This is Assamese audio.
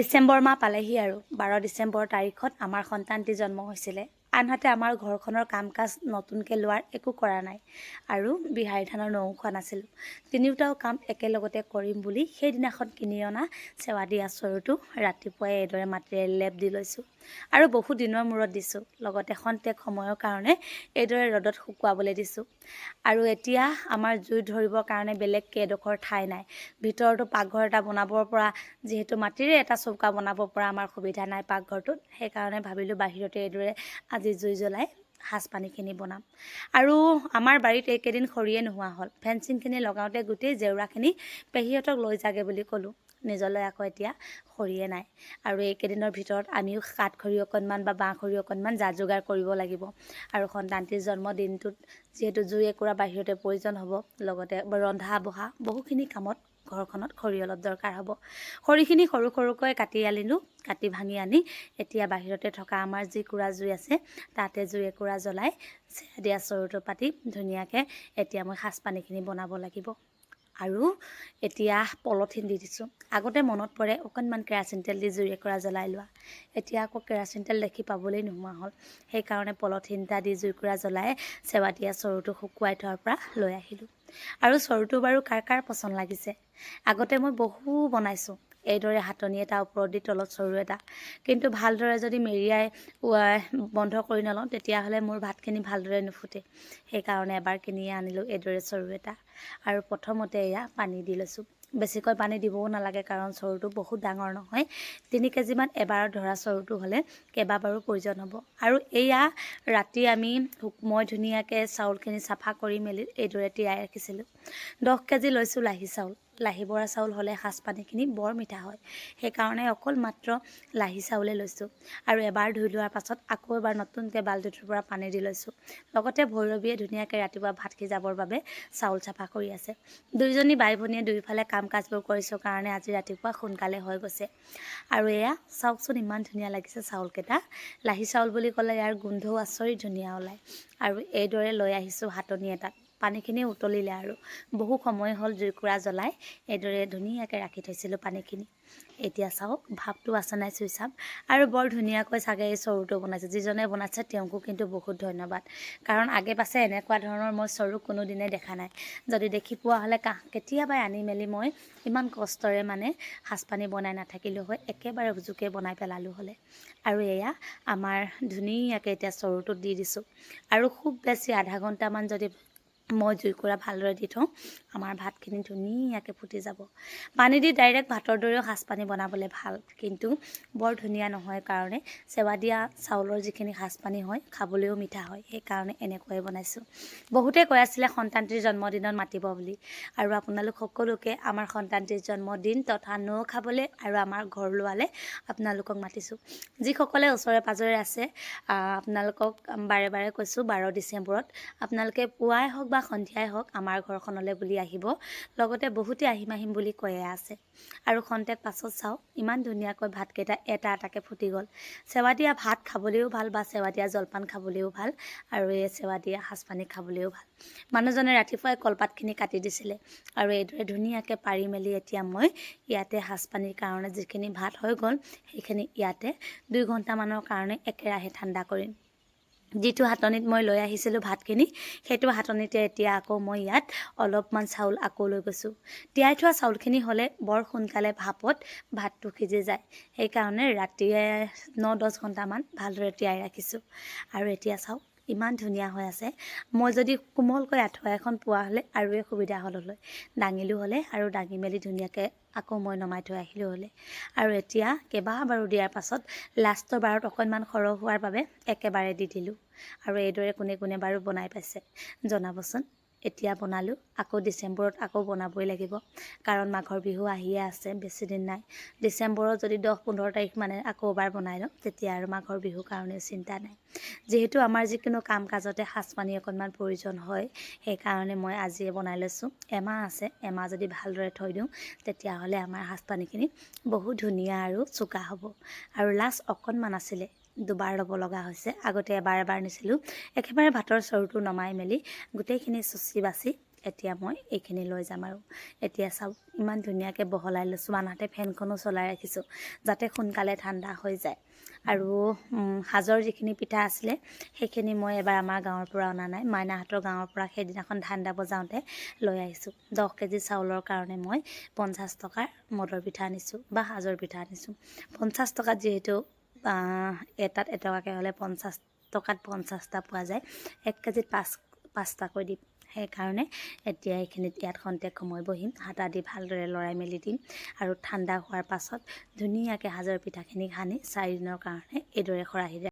ডিচেম্বৰ মাহ পালেহি আৰু। বাৰ ডিচেম্বৰ তাৰিখত আমাৰ সন্তানটি জন্ম হৈছিলে। আনহাতে আমাৰ ঘৰখনৰ কাম কাজ নতুনকৈ লোৱাৰ একো কৰা নাই আৰু বিহাৰী ধানৰ নৌ খোৱা নাছিলোঁ। তিনিওটাও কাম একেলগতে কৰিম বুলি সেইদিনাখন কিনি অনা চেৱা দিয়া চৰুটো ৰাতিপুৱাই এইদৰে মাটিৰে লেপ দি লৈছোঁ আৰু বহু দিনৰ মূৰত দিছোঁ লগতে খন্তেক সময়ৰ কাৰণে এইদৰে ৰ'দত শুকুৱাবলৈ দিছোঁ। আৰু এতিয়া আমাৰ জুই ধৰিবৰ কাৰণে বেলেগ কেইডোখৰ ঠাই নাই। ভিতৰতো পাকঘৰ এটা বনাবৰ পৰা যিহেতু মাটিৰে এটা চৌকা বনাব পৰা আমাৰ সুবিধা নাই পাকঘৰটোত সেইকাৰণে ভাবিলোঁ বাহিৰতে এইদৰে আজি জুই জ্বলাই সাজ পানীখিনি বনাম। আৰু আমাৰ বাৰীত এইকেইদিন খৰিয়ে নোহোৱা হ'ল। ফেঞ্চিংখিনি লগাওঁতে গোটেই জেওৰাখিনি পেহীহঁতক লৈ যাগে বুলি ক'লোঁ। নিজলৈ আকৌ এতিয়া খৰিয়ে নাই। আৰু এইকেইদিনৰ ভিতৰত আমিও কাঠ খৰি অকণমান বা বাঁহ খৰি অকণমান যা যোগাৰ কৰিব লাগিব। আৰু সন্তানটিৰ জন্মদিনটোত যিহেতু জুই একুৰা বাহিৰতে প্ৰয়োজন হ'ব লগতে ৰন্ধা বঢ়া বহুখিনি কামত ঘৰখনত খৰি অলপ দৰকাৰ হ'ব। খৰিখিনি সৰু সৰুকৈ কাটি আনিলোঁ কাটি ভাঙি আনি এতিয়া বাহিৰতে থকা আমাৰ যি কুৰা জুই আছে তাতে জুই একুৰা জ্বলাই চেয়া দিয়া চৰুটো পাতি ধুনীয়াকৈ এতিয়া মই সাজ পানীখিনি বনাব লাগিব। আৰু এতিয়া পলথিন দি দিছোঁ। আগতে মনত পৰে অকণমান কেৰাচিন তেল দি জুই একুৰা জ্বলাই লোৱা। এতিয়া আকৌ কেৰাচিন তেল দেখি পাবলৈ নোহোৱা হ'ল। সেইকাৰণে পলথিন এটা দি জুইকুৰা জ্বলাই চেৱা দিয়া চৰুটো শুকুৱাই থোৱাৰ পৰা লৈ আহিলোঁ। আৰু চৰুটো বাৰু কাৰ কাৰ পচন্দ লাগিছে? আগতে মই বহু বনাইছোঁ। এইদৰে হাতনি এটা ওপৰত দি তলত চৰু এটা। কিন্তু ভালদৰে যদি মেৰিয়াই বন্ধ কৰি নলওঁ তেতিয়াহ'লে মোৰ ভাতখিনি ভালদৰে নুফুটে। সেইকাৰণে এবাৰ কিনিয়ে আনিলোঁ এইদৰে চৰু এটা। আৰু প্ৰথমতে এয়া পানী দি লৈছোঁ। বেছিকৈ পানী দিবও নালাগে কাৰণ চৰুটো বহুত ডাঙৰ নহয়। তিনি কেজিমান এবাৰত ধৰা চৰুটো হ'লে কেইবাবাৰো প্ৰয়োজন হ'ব। আৰু এয়া ৰাতি আমি মই ধুনীয়াকৈ চাউলখিনি চাফা কৰি মেলি এইদৰে তিয়াই ৰাখিছিলোঁ। দহ কেজি লৈছোঁ লাহি চাউল। লাহি বৰা চাউল হ'লে সাজ পানীখিনি বৰ মিঠা হয়। সেইকাৰণে অকল মাত্ৰ লাহি চাউলে লৈছোঁ। আৰু এবাৰ ধুই লোৱাৰ পাছত আকৌ এবাৰ নতুনকৈ বাল্টিটোৰ পৰা পানী দি লৈছোঁ। লগতে ভৈৰৱীয়ে ধুনীয়াকৈ ৰাতিপুৱা ভাত সিজাবৰ বাবে চাউল চাফা কৰি আছে। দুইজনী বাই ভনীয়ে দুয়োফালে কাম কাজবোৰ কৰিছোঁ কাৰণে আজি ৰাতিপুৱা সোনকালে হৈ গৈছে। আৰু এয়া চাওকচোন ইমান ধুনীয়া লাগিছে চাউলকেইটা। লাহি চাউল বুলি ক'লে ইয়াৰ গোন্ধও আচৰিত ধুনীয়া ওলায়। আৰু এইদৰে লৈ আহিছোঁ হাতনি এটাত। পানীখিনি উতলিলে আৰু বহু সময় হ'ল জুইকুৰা জ্বলাই এইদৰে ধুনীয়াকৈ ৰাখি থৈছিলোঁ পানীখিনি। এতিয়া চাওক ভাপটো আছে নাই চুই চাম। আৰু বৰ ধুনীয়াকৈ চাগে এই চৰুটো বনাইছে যিজনে বনাইছে তেওঁকো কিন্তু বহুত ধন্যবাদ। কাৰণ আগে পাছে এনেকুৱা ধৰণৰ মই চৰু কোনোদিনে দেখা নাই। যদি দেখি পোৱা হ'লে কাহ কেতিয়াবাই আনি মেলি মই ইমান কষ্টৰে মানে সাজপানী বনাই নাথাকিলোঁ হয় একেবাৰে জোকে বনাই পেলালোঁ হ'লে। আৰু এয়া আমাৰ ধুনীয়াকৈ এতিয়া চৰুটোত দি দিছোঁ। আৰু খুব বেছি আধা ঘণ্টামান যদি মই জুইকুৰা ভালদৰে দি থওঁ আমাৰ ভাতখিনি ধুনীয়াকৈ ফুটি যাব। পানী দি ডাইৰেক্ট ভাতৰ দৰেও সাজপানী বনাবলৈ ভাল কিন্তু বৰ ধুনীয়া নহয় কাৰণে চেৱা দিয়া চাউলৰ যিখিনি সাজপানী হয় খাবলৈও মিঠা হয় সেইকাৰণে এনেকৈয়ে বনাইছোঁ। বহুতে কৈ আছিলে সন্তানটিৰ জন্মদিনত মাতিব বুলি আৰু আপোনালোক সকলোকে আমাৰ সন্তানটিৰ জন্মদিন তথা নৌ খাবলৈ আৰু আমাৰ ঘৰ লোৱালে আপোনালোকক মাতিছোঁ। যিসকলে ওচৰে পাঁজৰে আছে আপোনালোকক বাৰে বাৰে কৈছোঁ বাৰ ডিচেম্বৰত আপোনালোকে পুৱাই হওক বা সন্ধিয়াই হওক আমাৰ ঘৰখনলৈ বুলি আহিব। লগতে বহুতে আহিম আহিম বুলি কৈয়ে আছে। আৰু খন্তেক পাছত চাওক ইমান ধুনীয়াকৈ ভাতকেইটা এটা এটাকৈ ফুটি গ'ল। চেৱা দিয়া ভাত খাবলৈও ভাল বা চেৱা দিয়া জলপান খাবলৈও ভাল আৰু এই চেৱা দিয়া সাজপানী খাবলৈও ভাল। মানুহজনে ৰাতিপুৱাই কলপাতখিনি কাটি দিছিলে আৰু এইদৰে ধুনীয়াকৈ পাৰি মেলি এতিয়া মই ইয়াতে সাজপানীৰ কাৰণে যিখিনি ভাত হৈ গ'ল সেইখিনি ইয়াতে দুই ঘণ্টামানৰ কাৰণে একেৰাহে ঠাণ্ডা কৰিম। যিটো হাতনিত মই লৈ আহিছিলোঁ ভাতখিনি সেইটো হাতনিতে এতিয়া আকৌ মই ইয়াত অলপমান চাউল আকৌ লৈ গৈছোঁ। তিয়াই থোৱা চাউলখিনি হ'লে বৰ সোনকালে ভাপত ভাতটো সিজি যায়। সেইকাৰণে ৰাতিয়ে ন দহ ঘণ্টামান ভালদৰে তিয়াই ৰাখিছোঁ। আৰু এতিয়া চাওক ইমান ধুনীয়া হৈ আছে। মই যদি কোমলকৈ আঁঠুৱা এখন পোৱা হ'লে আৰুৱে সুবিধা হ'ল হ'লে দাঙিলোঁ হ'লে আৰু দাঙি মেলি ধুনীয়াকৈ আকৌ মই নমাই থৈ আহিলোঁ হ'লে। আৰু এতিয়া কেইবাবাৰো দিয়াৰ পাছত লাষ্টৰ বাৰত অকণমান সৰহ হোৱাৰ বাবে একেবাৰে দি দিলোঁ। আৰু এইদৰে কোনে কোনে বাৰু বনাই পাইছে জনাবচোন। এতিয়া বনালোঁ। আকৌ ডিচেম্বৰত আকৌ বনাবই লাগিব। কাৰণ মাঘৰ বিহু আহিয়ে আছে বেছিদিন নাই। ডিচেম্বৰত যদি দহ পোন্ধৰ তাৰিখ মানে আকৌ এবাৰ বনাই লওঁ তেতিয়া আৰু মাঘৰ বিহুৰ কাৰণেও চিন্তা নাই। যিহেতু আমাৰ যিকোনো কাম কাজতে সাজপানী অকণমান প্ৰয়োজন হয় সেইকাৰণে মই আজিয়ে বনাই লৈছোঁ। এমাহ আছে এমাহ যদি ভালদৰে থৈ দিওঁ তেতিয়াহ'লে আমাৰ সাজপানীখিনি বহুত ধুনীয়া আৰু চোকা হ'ব। আৰু লাষ্ট অকণমান আছিলে দুবাৰ ল'ব লগা হৈছে। আগতে এবাৰ এবাৰ নিছিলোঁ। একেবাৰে ভাতৰ চৰুটো নমাই মেলি গোটেইখিনি চুচি বাচি এতিয়া মই এইখিনি লৈ যাম আৰু। এতিয়া চাওক ইমান ধুনীয়াকৈ বহলাই লৈছোঁ। আনহাতে ফেনখনো চলাই ৰাখিছোঁ যাতে সোনকালে ঠাণ্ডা হৈ যায়। আৰু সাজৰ যিখিনি পিঠা আছিলে সেইখিনি মই এবাৰ আমাৰ গাঁৱৰ পৰা অনা নাই। মাইনাহঁতৰ গাঁৱৰ পৰা সেইদিনাখন ধান দাব যাওঁতে লৈ আহিছোঁ। দহ কেজি চাউলৰ কাৰণে মই পঞ্চাছ টকাৰ মটৰ পিঠা আনিছোঁ বা সাজৰ পিঠা আনিছোঁ। পঞ্চাছ টকাত যিহেতু এটাত এটকাকৈ হ'লে পঞ্চাছ টকাত পঞ্চাছটা পোৱা যায়। এক কেজিত পাঁচ পাঁচটাকৈ দিম। সেইকাৰণে এতিয়া এইখিনিত ইয়াত খন্তেক সময় বহিম হাতা দি ভালদৰে লৰাই মেলি দিম। আৰু ঠাণ্ডা হোৱাৰ পাছত ধুনীয়াকৈ সাজৰ পিঠাখিনি সানি চাৰিদিনৰ কাৰণে এইদৰে খৰাহিৰে